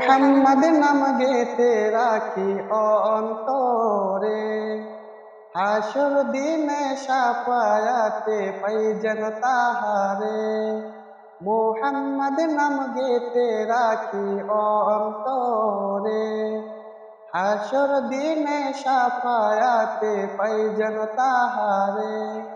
মোহাম্মদ নাম গেতে রাখি অন্তরে। হাসর দিনে সাফায়াতে পাই যেন তাহারে। মোহাম্মদ নাম গেতে রাখি অন্তরে। হাসর দিনে সাফায়াতে পাই যেন তাহারে।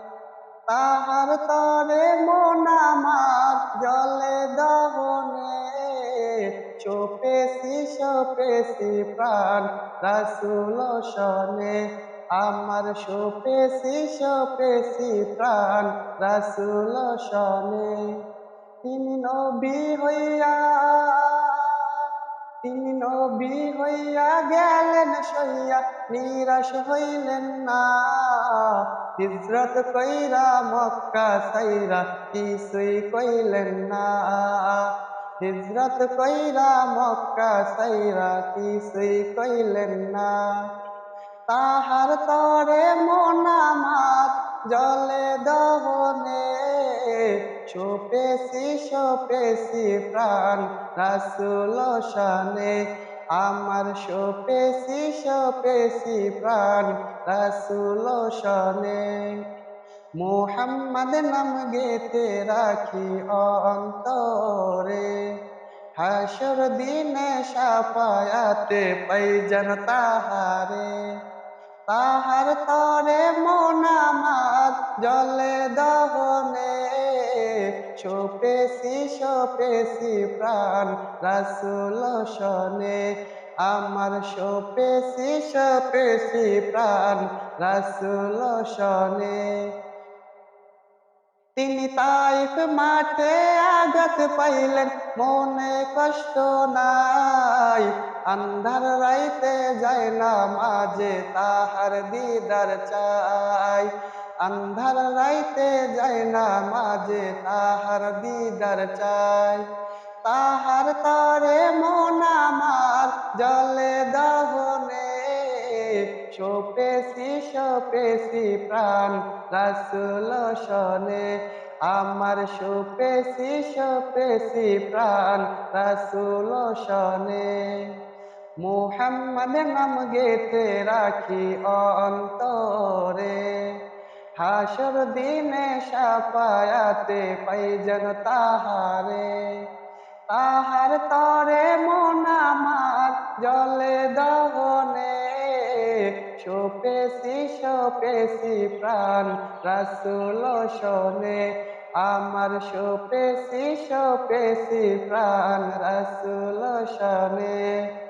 সপেছি প্রাণ, রাসুল সনে আমার সোপেছি সপেছি প্রাণ, রাসুল সনে তিনি নবী হইয়া, তিনি নবী হইয়া গেলেন সইয়া, নিরাশ হইলেন না। হিজরত কইরা মক্কা সাইরা কিছুই কইলেন না। হিজরত কইরা মক্কা সাইরা কিছুই কইলেন না। তাহার তরে মন আমার জলে দহনে সোপেছি সোপেছি প্রাণ রাসুল শানে। আমার সোপেছি সোপেছি প্রাণ রাসুল শানে। মোহাম্মদ নাম গেতে রাখি অন্তরে। হাসর দিনে সাফায়াতে পাই জন তাহারে। তাহার তরে মন আমার জলে দহনে। সোপেছি সোপেছি প্রাণ রাসুল শনে। আমার সোপেছি সোপেছি প্রাণ রাসুল শনে। তিনি তাইফ মাঠে আঘাত পাইলেন। মনে কষ্ট নাই, আন্ধার রাইতে যায় না মাঝে তাহার দিদার চাই। আন্ধার রাইতে যায় না মাঝে তাহার দিদার চাই। তাহার তরে মন আমার, জলে দহনে সোপেছি প্রাণ রাসুল শনে। আমার সোপেছি সোপেছি প্রাণ রাসুল শনে। মোহাম্মদ নাম গেতে রাখি অন্তরে। হাসর দিনে সাফায়াতে পাই যেন তাহারে। তাহার তরে মন সোপেছি সোপেছি প্রাণ। রাসুল শোনে আমার সোপেছি সোপেছি প্রাণ। রাসুল শনে।